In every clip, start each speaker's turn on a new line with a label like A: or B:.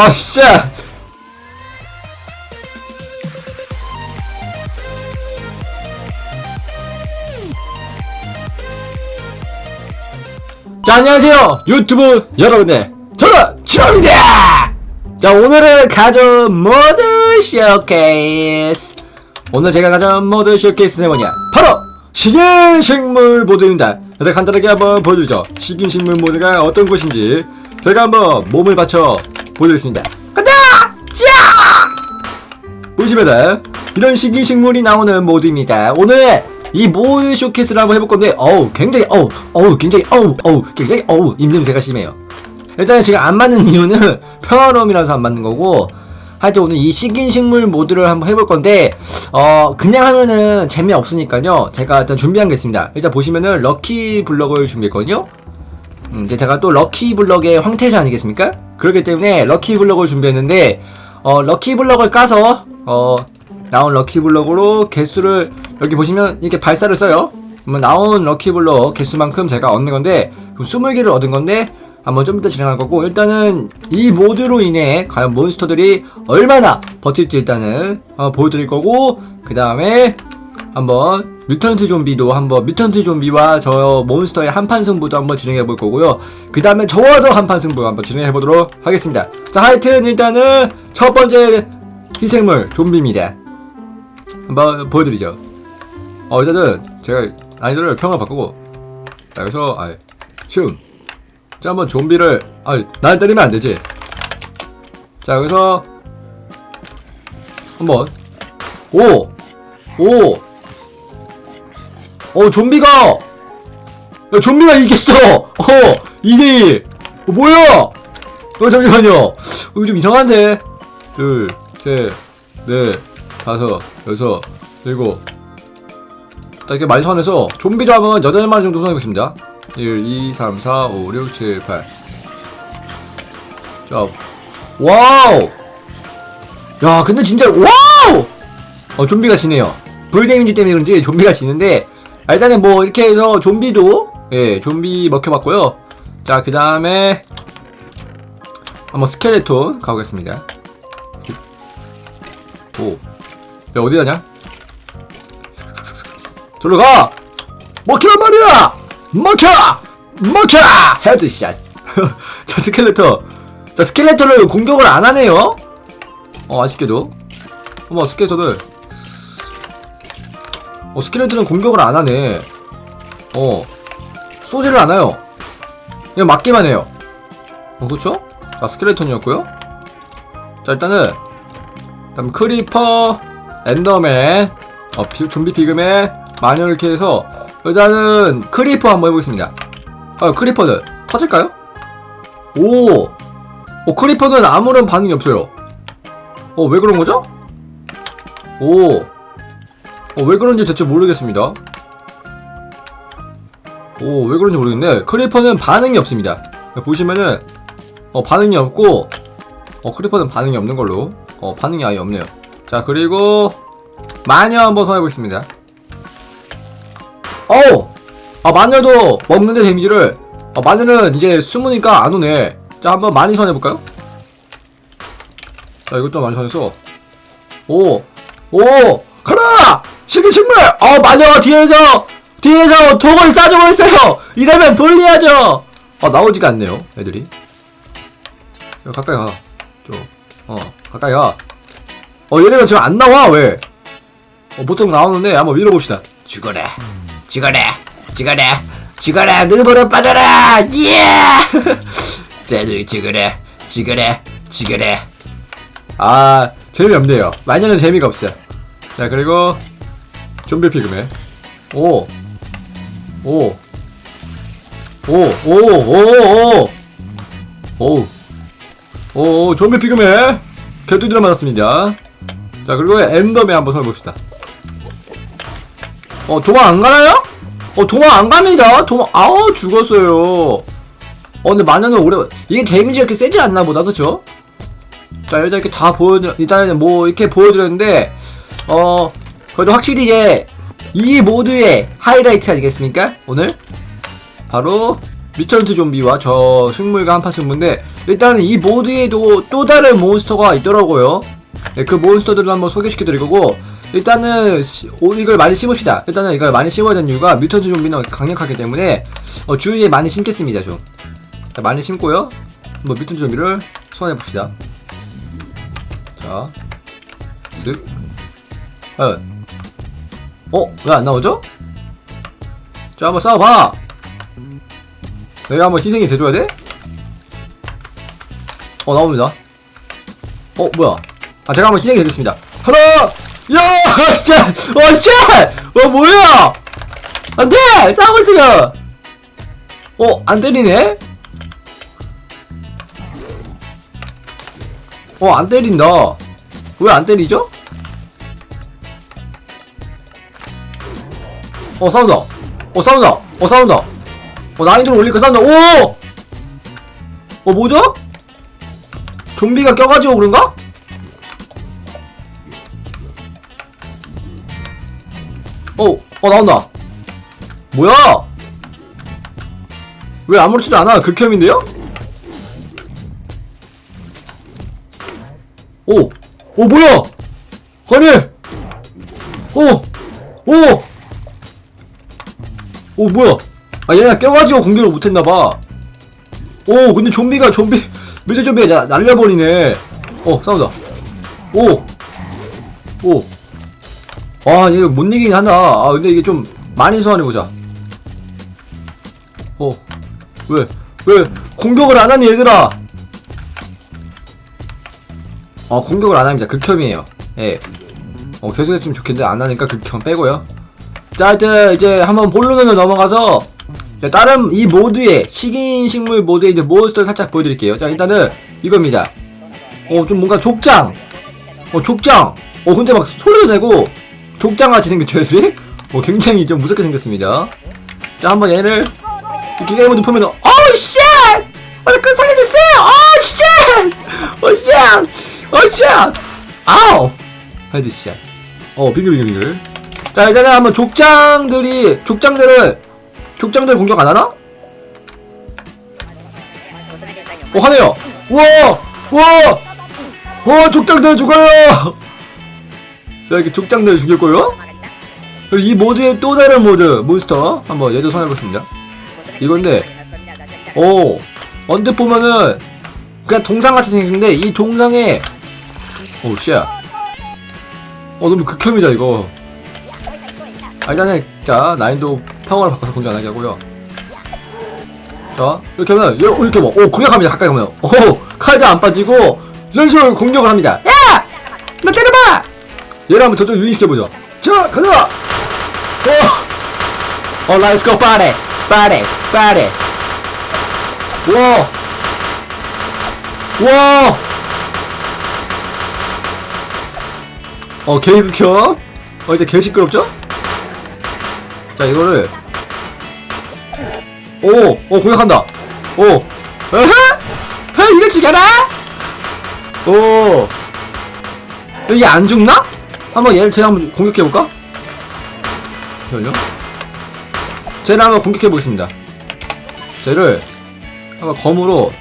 A: 아, 씨! 자, 안녕하세요. 유튜브 여러분들. 저는 치로입니다! 자, 오늘은 가전 모드 쇼케이스. 오늘 제가 가전 모드 쇼케이스는 뭐냐? 바로 식인식물 모드입니다. 일단 간단하게 한번 보여드리죠. 식인식물 모드가 어떤 것인지 제가 한번 몸을 받쳐 보여드리겠습니다. 간다! 자! 보시면은 이런 식이 식물이 나오는 모드입니다. 오늘 이 모드 쇼케이스를 한번 해볼 건데, 어우, 굉장히, 어우, 어우, 굉장히, 어우, 어우, 굉장히, 어우, 입냄새가 심해요. 일단 지금 안 맞는 이유는 평화로움이라서 안 맞는 거고, 하여튼 오늘 이 식인 식물 모드를 한번 해볼 건데, 어, 그냥 하면은 재미없으니까요. 제가 일단 준비한 게 있습니다. 일단 보시면은 럭키 블럭을 준비했거든요. 음, 이제 제가 또 럭키 블럭의 황태자 아니겠습니까? 그렇기 때문에 럭키 블럭을 준비했는데 어 럭키 블럭을 까서 어 나온 럭키 블럭으로 개수를 여기 보시면 이렇게 발사를 써요. 그러면 나온 럭키 블럭 개수만큼 제가 얻는 건데 그럼 20개를 얻은 건데 한번 좀 이따 진행할 거고 일단은 이 모드로 인해 과연 몬스터들이 얼마나 버틸지 일단은 어, 보여드릴 거고 그 다음에 한번 뮤턴트 좀비도 한번 뮤턴트 좀비와 저 몬스터의 한판 승부도 한번 진행해 볼 거고요. 그 다음에 저와도 한판 승부 한번 진행해 보도록 하겠습니다. 자, 하여튼 일단은 첫 번째 희생물 좀비입니다. 한번 보여드리죠. 어, 일단은 제가 아이들을 평을 바꾸고 자, 여기서 아, 춤. 자, 한번 좀비를 아, 날 때리면 안 되지. 자, 여기서 한번 오, 오. 어 좀비가! 야 좀비가 이겼어! 어 2대1 어, 뭐야? 어 잠시만요. 어, 좀 이상한데? 둘셋넷 다섯 여섯 일곱. 자 이렇게 많이 선에서 좀비도 한번 8마리 정도 선해보겠습니다. 1 2 3 4 5 6 7 8 자, 와우! 야, 근데 진짜, 와우! 어, 좀비가 지네요. 불 데미지 때문에 그런지 좀비가 지는데, 아, 일단은 뭐, 이렇게 해서 좀비도, 예, 좀비 먹혀봤고요. 자, 그 다음에, 한번 스켈레톤 가보겠습니다. 오. 야, 어디 가냐? 저로 가! 먹히란 말이야! 먹혀! 먹혀! 헤드샷. 자, 스켈레톤. 자, 스켈레톤을 공격을 안 하네요? 어, 아쉽게도. 어머, 스켈레톤을. 어, 스켈레톤은 공격을 안 하네. 어, 쏘지를 않아요. 그냥 맞기만 해요. 어, 그쵸? 자, 스켈레톤이었고요 자, 일단은, 다음 크리퍼, 엔더맨, 어, 비, 좀비 피그맨, 마녀 이렇게 해서, 일단은, 크리퍼 한번 해보겠습니다. 아, 크리퍼는 터질까요? 오! 어, 크리퍼는 아무런 반응이 없어요. 어, 왜 그런 거죠? 오. 어, 왜 그런지 대체 모르겠습니다. 오, 왜 그런지 모르겠네. 크리퍼는 반응이 없습니다. 보시면은, 어, 반응이 없고, 어, 크리퍼는 반응이 없는 걸로. 어, 반응이 아예 없네요. 자, 그리고, 마녀 한번 선해보겠습니다. 어우! 아, 마녀도 먹는데 데미지를, 아, 마녀는 이제 숨으니까 안 오네. 자, 한번 많이 선해볼까요? 자, 이것도 많이 선해서. 오! 오! 가라! 식이식물! 어, 마녀 뒤에서! 뒤에서 독을 싸주고 있어요! 이러면 불리하죠! 어, 나오지가 않네요, 애들이. 야, 가까이 가. 좀. 어, 가까이 가. 어, 얘네가 지금 안 나와, 왜? 어, 보통 나오는데 한번 밀어봅시다. 죽어라. 죽어라. 죽어라. 죽어라. 늙어라 빠져라! 예! 쟤들 죽어라. 죽어라. 죽어라. 아, 재미없네요. 마녀는 재미가 없어. 자, 그리고, 좀비 피그맨. 오. 오. 오, 오, 오, 오. 오. 오, 좀비 피그맨. 개뚜디를 맞았습니다. 자, 그리고 엔더맨 한번 설봅시다. 어, 도망 안 가나요? 어, 도망 안 갑니다. 도망, 아우, 죽었어요. 어, 근데 마녀는 오래, 이게 데미지가 이렇게 세지 않나 보다, 그쵸? 자, 일단 이렇게 다 보여드려, 일단은 뭐, 이렇게 보여드렸는데, 어, 그래도 확실히 이제, 이 모드의 하이라이트 아니겠습니까? 오늘? 바로, 뮤턴트 좀비와 저 식물과 한파 승부인데, 일단 이 모드에도 또 다른 몬스터가 있더라고요. 네, 그 몬스터들을 한번 소개시켜드릴 거고 일단은 이걸 많이 심읍시다. 일단은 이걸 많이 심어야 되는 이유가 뮤턴트 좀비는 강력하기 때문에 어, 주위에 많이 심겠습니다. 좀 자, 많이 심고요. 뭐 뮤턴트 좀비를 소환해 봅시다. 자, 쓱, 과연 어? 왜 안 나오죠? 자, 한번 싸워봐. 내가 한번 희생이 돼줘야 돼? 어, 나옵니다. 어, 뭐야? 아, 제가 한번 희생이 되겠습니다. 하나! 야! 진짜! 어, 씨! 어, 뭐야! 안 돼! 싸우고 있어요! 어, 안 때리네? 어, 안 때린다. 왜 안 때리죠? 어, 싸운다. 어, 싸운다. 어, 싸운다. 어, 난이도를 올리니까 싸운다. 오! 어, 뭐죠? 좀비가 껴가지고 그런가? 어, 어, 나온다. 뭐야? 왜 아무렇지도 않아? 극혐인데요? 오, 오, 뭐야? 아니! 오, 뭐야? 아, 얘네가 껴가지고 공격을 못했나봐. 오, 근데 좀비가 좀비, 미제 좀비가 나, 날려버리네. 어, 싸우자. 오! 오! 아, 이거 못 이기긴 하나. 아, 근데 이게 좀 많이 소환해보자. 어, 왜, 왜, 공격을 안 하니, 얘들아? 어, 공격을 안 합니다. 극혐이에요. 예. 어, 계속 했으면 좋겠는데, 안 하니까 극혐 빼고요. 자, 하여튼, 이제 한번 본론으로 넘어가서, 자, 다른 이 모드에, 식인식물 모드에 이제 몬스터를 살짝 보여드릴게요. 자, 일단은, 이겁니다. 어, 좀 뭔가 족장. 어, 족장. 어, 근데 막 소리도 내고, 족장같이 생겼죠, 애들이? 어, 굉장히 좀 무섭게 생겼습니다. 자, 한번 얘를, 기계 모드 보면은, 어우, 쉣! 끈 살려주세요! 어우, 쉣! 어, 쉣! 어, 쉣! 아우! 헤드 쉣. 어, 빙글빙글빙글. 자, 일단은 한번 족장들이, 족장들을, 족장들 공격 안 하나? 어, 하네요! 우와! 우와! 와, 족장들 죽어요! 자, 이렇게 족장들 죽였고요. 그리고 이 모드의 또 다른 모드, 몬스터. 한번 얘도 선해보겠습니다. 이건데, 오, 언뜻 보면은, 그냥 동상같이 생겼는데, 이 동상에, 오, 씨. 어, 너무 극혐이다, 이거. 아, 일단은, 자, 난이도 평화를 바꿔서 공격 안 하게 하고요. 자, 이렇게 하면, 요- 이렇게 뭐, 오, 공격합니다, 가까이 가면. 오, 칼도 안 빠지고, 이런 식으로 공격을 합니다. 야! 나 때려봐! 얘를 한번 저쪽 유인시켜보자. 자, 가자! 어, 어, let's go, party, party, party. 와, 와. 어, 게이브 켜. 어, 이제 개 시끄럽죠? 자, 이거를. 오, 오, 공격한다. 오, 어허? 어, 이거 죽여라! 오. 이게 안 죽나? 한번 얘를 제가 한번 공격해볼까? 잠시만요. 쟤를 한번 공격해보겠습니다. 쟤를 한번 검으로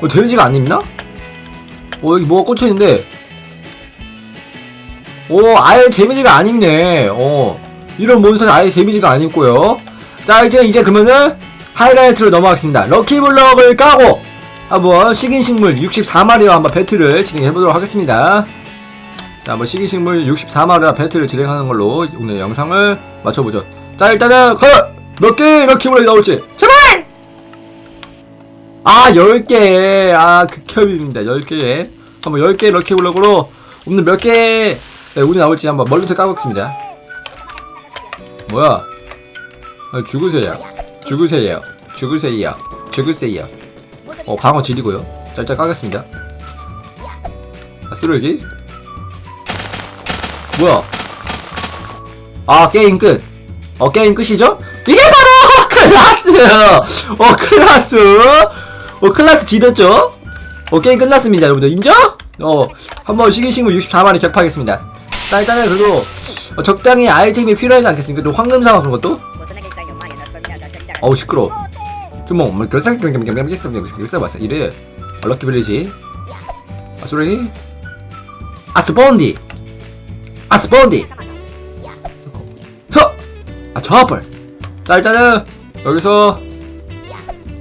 A: 어, 데미지가 안 입나? 어 여기 뭐가 꽂혀있는데 오 아예 데미지가 안 입네 어 이런 몬스터는 아예 데미지가 안 입고요 자 이제 이제 그러면은 하이라이트로 넘어가겠습니다 럭키블럭을 까고 한번 식인식물 64마리와 한번 배틀을 진행해보도록 하겠습니다 자, 한번 식이식물 64마리와 배틀을 진행하는 걸로 오늘 영상을 맞춰보죠. 자, 일단은, 헐! 몇 개 럭키블럭이 나올지. 제발! 아, 10개. 아, 극혐입니다. 10개. 한번 10개 럭키블럭으로 오늘 몇 개, 네, 운이 나올지 한번 멀리서 까보겠습니다. 뭐야? 아, 죽으세요. 죽으세요. 죽으세요. 죽으세요. 어, 방어 지리고요. 자, 일단 까겠습니다. 아, 쓰레기? 뭐야? 아 게임 끝. 어 게임 끝이죠? 이게 바로 클라스. 어 클라스. 어 클라스 지렸죠? 어 게임 끝났습니다, 여러분들 인정? 어 한번 시기식물 64만이 격파하겠습니다. 자 일단은 그래도 어, 적당히 아이템이 필요하지 않겠습니까? 또 황금상어 그런 것도? 어우 시끄러. 좀뭐 결상 결상 봤어 이래. 아, 럭키 빌리지. 아 소리. 아스본디. 아스본디. 서! 아 저펄 자 일단은 여기서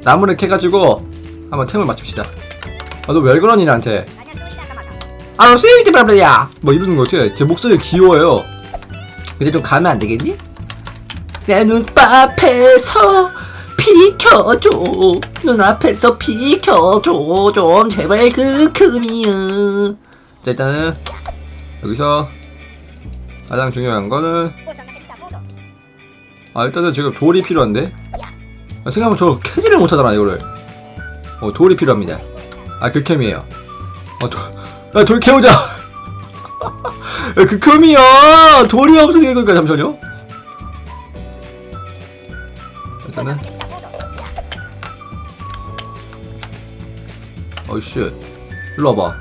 A: 나무를 캐가지고 한번 템을 맞춥시다. 아 너 왜 그러니 나한테. 아 세이지 브라브야. 뭐 이러는 거 같아 제 목소리 귀여워요 근데 좀 가면 안 되겠니? 내 눈앞에서 비켜줘. 눈앞에서 비켜줘. 좀 제발 그 금이야 자 일단은 여기서 가장 중요한 거는 아 일단은 지금 돌이 필요한데? 아, 생각하면 저 캐지를 못하잖아 이거를. 어 돌이 필요합니다. 아 극혐이에요. 어 돌, 야, 돌 캐오자 야, 극혐이야 돌이 없으니까 그러니까 잠시만요. 일단은. 어이씨. 일로 와봐.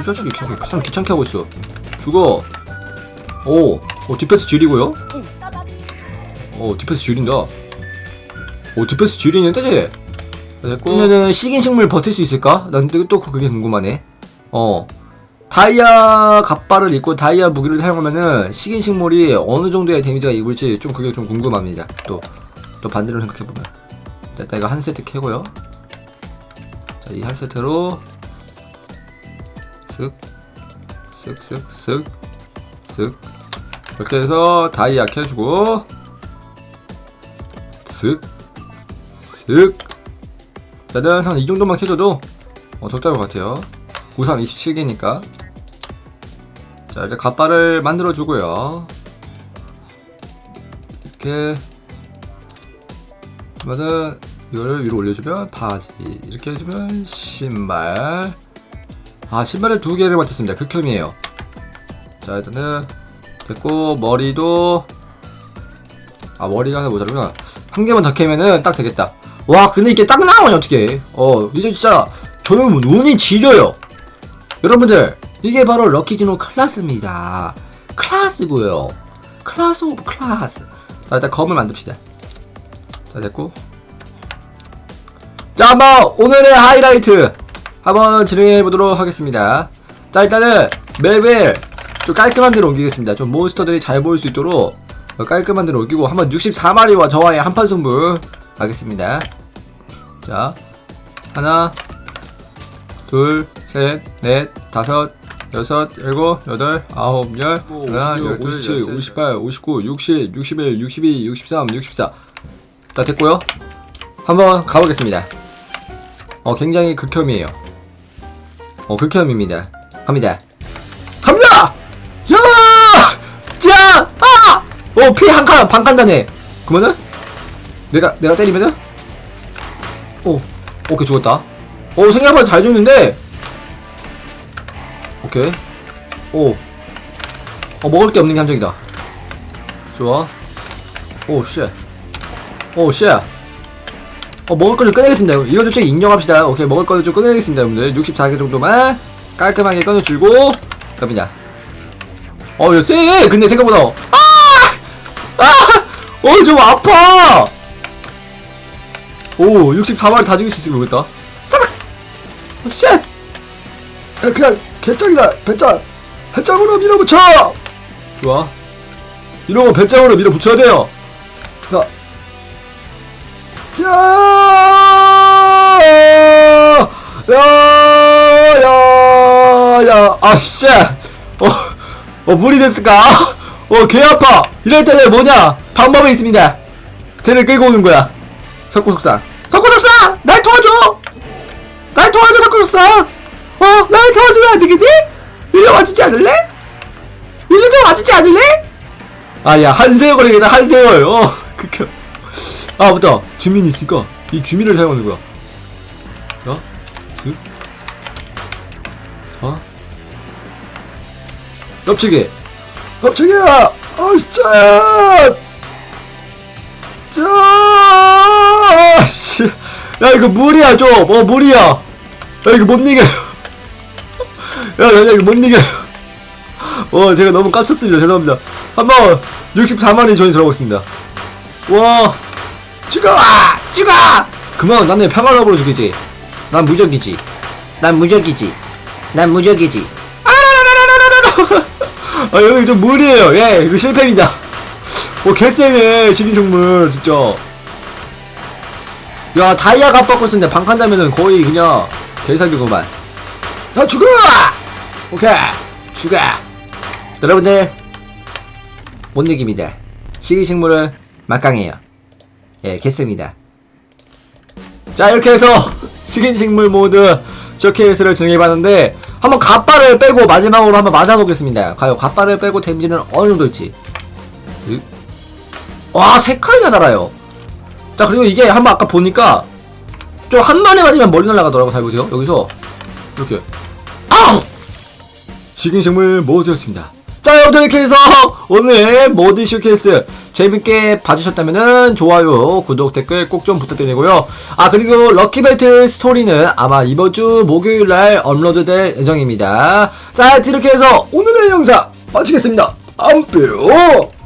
A: 이 자식이 참 귀찮게 하고 있어. 죽어. 오, 오 디펜스 줄이고요? 오 디펜스 줄인다. 오 디펜스 줄이는데 쟤 됐고. 그러면은 식인 식물 버틸 수 있을까? 난 또, 또 그게 궁금하네. 어 다이아 갑바를 입고 다이아 무기를 사용하면은 식인 식물이 어느 정도의 데미지가 입을지 좀 그게 좀 궁금합니다. 또 또 반대로 생각해보면. 자, 일단 이거 한 세트 캐고요. 자 이 한 세트로 쓱 쓱 쓱 쓱 쓱 이렇게 해서 다이아 캐주고 쓱 쓱 일단은 한 이 정도만 캐줘도 어, 적당할 것 같아요. 구상 27개니까 자 이제 갓바를 만들어 주고요. 이렇게 그러면은 이거를 위로 올려주면 바지 이렇게 해주면 신발. 아 신발을 두 개를 맞췄습니다. 극혐이에요. 자 일단은 됐고 머리도 아 머리가 하나 모자르구나. 한 개만 더 캐면은 딱 되겠다. 와 근데 이게 딱 나오면 어떡해 어 이제 진짜 저는 눈이 지려요. 여러분들 이게 바로 럭키즈노 클라스입니다. 클라스고요. 클라스 오브 클라스. 자 일단 검을 만듭시다. 자 됐고. 자 한번 오늘의 하이라이트 한번 진행해 보도록 하겠습니다. 자 일단은 맵을 좀 깔끔한 데로 옮기겠습니다. 좀 몬스터들이 잘 보일 수 있도록 깔끔한 데로 옮기고 한번 64마리와 저와의 한판 승부 가겠습니다. 자 하나 둘 셋 넷 다섯 여섯 일곱 여덟 아홉 열 하나 열둘 오십칠 오십팔 오십구 육십 육십일 육십이 육십삼 육십사 자 됐고요 한번 가보겠습니다 어 굉장히 극혐이에요 어 극혐입니다 갑니다 갑니다 야! 자! 아! 어, 피 한 칸, 반 칸 다네. 그러면은? 내가, 내가 때리면은? 오, 오케이, 죽었다. 오, 생각보다 잘 죽는데? 오케이. 오. 어, 먹을 게 없는 게 함정이다. 좋아. 오, 쉣. 오, 쉣. 어, 먹을 거 좀 꺼내겠습니다. 이거 좀좀 인정합시다. 오케이, 먹을 거는 좀 꺼내겠습니다, 여러분들. 64개 정도만 깔끔하게 꺼내주고, 갑니다. 어, 야, 쎄! 근데 생각보다. 아! 아! 어, 좀 아파! 오, 64마리 다 죽일 수 있을지. 사삭! 어, 쉣! 야, 그냥, 개짱이다! 배짱! 배짱으로 밀어붙여! 좋아. 이런 거 배짱으로 밀어붙여야 돼요! 자. 자! 야! 야! 야! 아, 쉣! 어, 어, 무리 됐을까? 어, 개 아파! 이럴 때는 뭐냐? 방법이 있습니다. 쟤를 끌고 오는 거야. 석고석상. 석고석상! 날 도와줘! 날 도와줘, 석고석상! 어, 날 도와주면 안 되겠니? 일로 와주지 않을래? 일로 좀 와주지 않을래? 아, 야, 한세월 걸리겠다, 한세월. 어, 극혐. 아, 맞다. 주민이 있으니까 이 주민을 사용하는 거야. 자, 슥. 자. 깜짝이 깜짝이야 아 진짜 자 씨. 야 이거 물이야 좀어 물이야 야 이거 못 이겨요 야, 야, 야 이거 못 이겨요 어 제가 너무 깜쳤습니다 죄송합니다 한번 64만이 전이 들어가겠습니다 와 죽어 죽어 그만 나는 평화로으로 죽이지 난 무적이지 난 무적이지. 난 무적이지. 아 여기 좀 무리예요. 예, 이거 실패입니다. 오 개쎄네 식인종물 진짜. 야 다이아 갑바꿔 쓴데 방칸다면은 거의 그냥 개사기구만. 야 죽어! 오케이 죽어. 여러분들 못 이깁니다. 식이식물은 막강해요. 예, 개씁니다. 자 이렇게 해서 식인식물 모드 쇼케이스를 진행해봤는데 한번 갓바를 빼고 마지막으로 한번 맞아보겠습니다 과연 갓바를 빼고 데미지는 어느 정도일지 슥. 와 색깔이 달아요 자 그리고 이게 한번 아까 보니까 좀한 번에 맞으면 멀리 날아가더라고 잘 보세요 여기서 이렇게 앙! 식인식물 모드였습니다. 자 여러분들 이렇게 해서 오늘 모드 쇼케이스 재밌게 봐주셨다면은 좋아요 구독 댓글 꼭 좀 부탁드리고요. 아 그리고 럭키벨트 스토리는 아마 이번 주 목요일날 업로드될 예정입니다. 자 이렇게 해서 오늘의 영상 마치겠습니다. 안녕